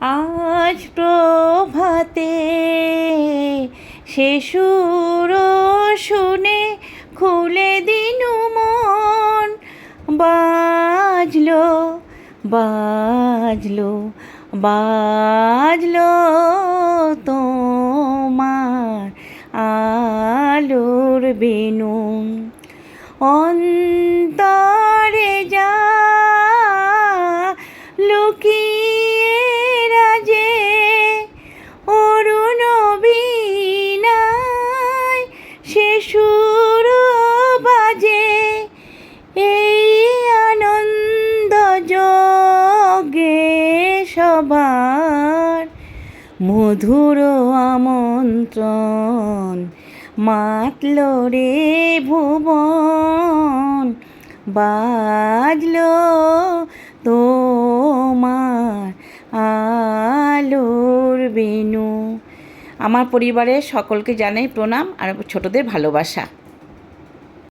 আজ প্রভাতে সে সুর শুনে খুলে দিনু মন। বাজলো বাজলো বাজলো তোমার আলোর বেনু। অন্তরে যা লুকিয়ে সুর বাজে এই আনন্দ যোগে সবার মধুর আমন্ত্রণ মাতল রে ভুবন, বাজলো তোমার আলোর বেনু আমার পরিবারের সকলকে জানাই প্রণাম আর ছোটদের ভালোবাসা।